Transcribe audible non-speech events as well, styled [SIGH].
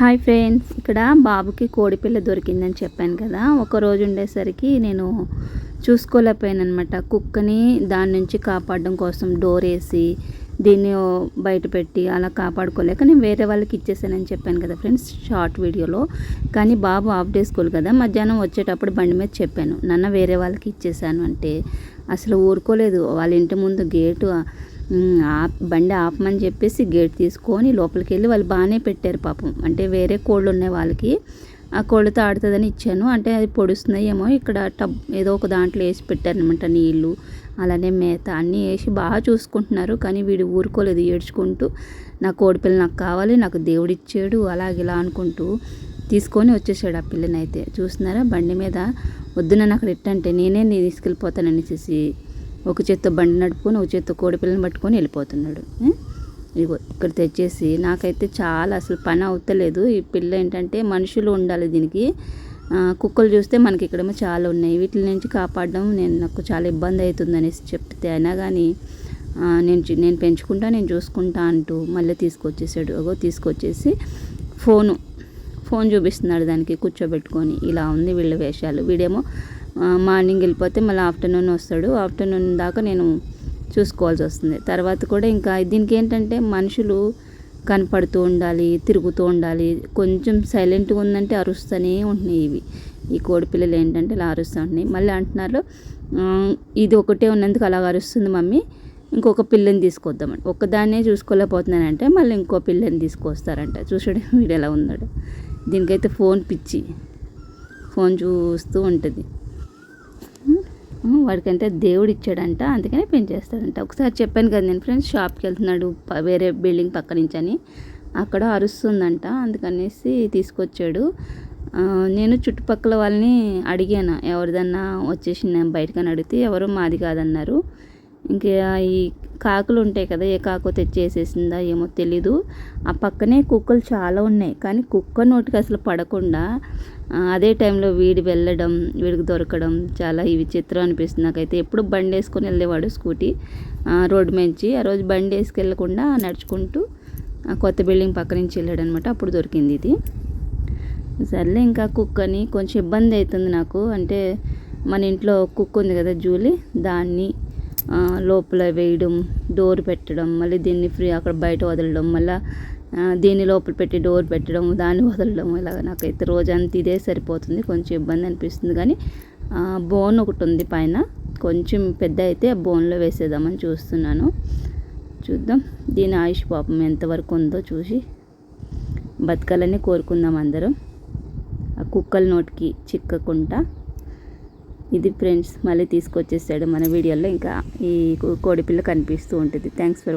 Hi friends ఇక్కడ బాబుకి కోడిపిల్ల దొరికిందని చెప్పాను కదా. ఒక రోజు ఉండేసరికి నేను చూసుకోలేకపోయానమాట కుక్కని దాని నుంచి కాపాడడం కోసం డోర్ వేసి దీన్ని బయట పెట్టి అలా కాపాడుకోలేక నేను వేరే వాళ్ళకి ఇచ్చేసానని చెప్పాను కదా ఫ్రెండ్స్ షార్ట్ వీడియోలో. కానీ బాబు ఆఫ్ డే స్కూల్ కదా. మధ్యాహ్నం వచ్చేటప్పుడు బండి మీద చెప్పాను నన్న వేరే వాళ్ళకి ఇచ్చేసాను అంటే. అసలు ఊరుకోలేదు. వాళ్ళ ఇంటి ముందు గేటు బండి ఆపమని చెప్పేసి గేట్ తీసుకొని లోపలికి వెళ్ళి వాళ్ళు బాగానే పెట్టారు పాపం. అంటే వేరే కోళ్ళు ఉన్నాయి వాళ్ళకి. ఆ కోళ్ళతో ఆడుతుందని ఇచ్చాను. అంటే అది పొడుస్తున్నాయేమో. ఇక్కడ టబ్ ఏదో ఒక దాంట్లో వేసి పెట్టారనమాట నీళ్ళు. అలానే మేత అన్నీ వేసి బాగా చూసుకుంటున్నారు. కానీ వీడు ఊరుకోలేదు. ఏడ్చుకుంటూ నా కోడిపిల్ల నాకు కావాలి నాకు దేవుడిచ్చాడు అలాగే ఇలా అనుకుంటూ తీసుకొని వచ్చేసాడు ఆ పిల్లని చూస్తున్నారా? బండి మీద వద్దు నన్ను అక్కడ ఎట్టంటే నేనే తీసుకెళ్ళిపోతానని తీసుకెళ్ళిపోతాననేసి ఒక చేత్తో బండి నడుపుకొని ఒక చేత్తో కోడిపిల్లని పట్టుకొని వెళ్ళిపోతున్నాడు. ఇగో ఇక్కడ తెచ్చేసి నాకైతే చాలా అసలు పని అవుతలేదు. ఈ పిల్ల ఏంటంటే మనుషులు ఉండాలి దీనికి. కుక్కలు చూస్తే మనకి ఇక్కడేమో చాలా ఉన్నాయి. వీటి నుంచి కాపాడడం నేను నాకు చాలా ఇబ్బంది అవుతుంది అనేసి చెప్తే అయినా కానీ నేను నేను పెంచుకుంటా నేను చూసుకుంటా అంటూ మళ్ళీ తీసుకొచ్చేసాడు. అగో తీసుకొచ్చేసి ఫోను ఫోన్ చూపిస్తున్నాడు దానికి కూర్చోబెట్టుకొని. ఇలా ఉంది వీళ్ళ వేషాలు. వీడేమో మార్నింగ్ వెళ్ళిపోతే మళ్ళీ ఆఫ్టర్నూన్ వస్తాడు. ఆఫ్టర్నూన్ దాకా నేను చూసుకోవాల్సి వస్తుంది. తర్వాత కూడా ఇంకా దీనికి ఏంటంటే మనుషులు కనపడుతూ ఉండాలి తిరుగుతూ ఉండాలి. కొంచెం సైలెంట్గా ఉందంటే అరుస్తూనే ఉంటున్నాయి ఇవి. ఈ కోడి పిల్లలు ఏంటంటే ఇలా అరుస్తూ ఉంటున్నాయి. మళ్ళీ అంటున్నారు ఇది ఒకటే ఉన్నందుకు అలా అరుస్తుంది మమ్మీ. ఇంకొక పిల్లని తీసుకొద్దామండి ఒక్కదాన్నే చూసుకోలేకపోతున్నానంటే మళ్ళీ ఇంకో పిల్లని తీసుకొస్తారంట. చూసాడు [LAUGHS] వీడు ఎలా ఉన్నాడు. దీనికైతే ఫోన్ పిచ్చి. ఫోన్ చూస్తూ ఉంటుంది. వాడికంటే దేవుడు ఇచ్చాడంట అందుకని పెంచేస్తాడంట. ఒకసారి చెప్పాను కదా నేను ఫ్రెండ్స్ షాప్కి వెళ్తున్నాడు వేరే బిల్డింగ్ పక్క నుంచి అని అక్కడ అరుస్తుందంట అందుకనేసి తీసుకొచ్చాడు. నేను చుట్టుపక్కల వాళ్ళని అడిగాను ఎవరిదన్నా వచ్చేసి నేను బయటకని అడిగితే ఎవరు మాది కాదన్నారు. ఇంకా ఈ కాకులు ఉంటాయి కదా ఏ కాకు తెచ్చేసేసిందా ఏమో తెలీదు. ఆ పక్కనే కుక్కలు చాలా ఉన్నాయి. కానీ కుక్క నోటికి అసలు పడకుండా అదే టైంలో వీడి వెళ్ళడం వీడికి దొరకడం చాలా ఈ విచిత్రం అనిపిస్తుంది నాకైతే. ఎప్పుడు బండి వేసుకొని వెళ్ళేవాడు స్కూటీ రోడ్డు మంచి ఆ రోజు బండి వేసుకెళ్ళకుండా నడుచుకుంటూ కొత్త బిల్డింగ్ పక్క నుంచి వెళ్ళాడు అనమాట అప్పుడు దొరికింది ఇది. సర్లే ఇంకా కుక్కని కొంచెం ఇబ్బంది అవుతుంది నాకు. అంటే మన ఇంట్లో కుక్క ఉంది కదా జూలీ దాన్ని లోపల వేయడం డోర్ పెట్టడం మళ్ళీ దీన్ని ఫ్రీ అక్కడ బయట వదలడం మళ్ళీ దీన్ని లోపల పెట్టి డోర్ పెట్టడం దాన్ని వదలడం ఇలాగ నాకైతే రోజంతా ఇదే సరిపోతుంది. కొంచెం ఇబ్బంది అనిపిస్తుంది కానీ బోన్ ఒకటి ఉంది పైన. కొంచెం పెద్ద అయితే ఆ బోన్లో వేసేద్దామని చూస్తున్నాను. చూద్దాం. దీని ఆయుష్ పాపం ఎంతవరకు ఉందో చూసి బతకాలని కోరుకుందాం అందరం. ఆ కుక్కల నోటికి చిక్కకుండా ఇది ఫ్రెండ్స్ మళ్ళీ తీసుకొచ్చేసాడు మన వీడియోలో. ఇంకా ఈ కోడిపిల్ల కనిపిస్తూ ఉంటుంది. Thanks for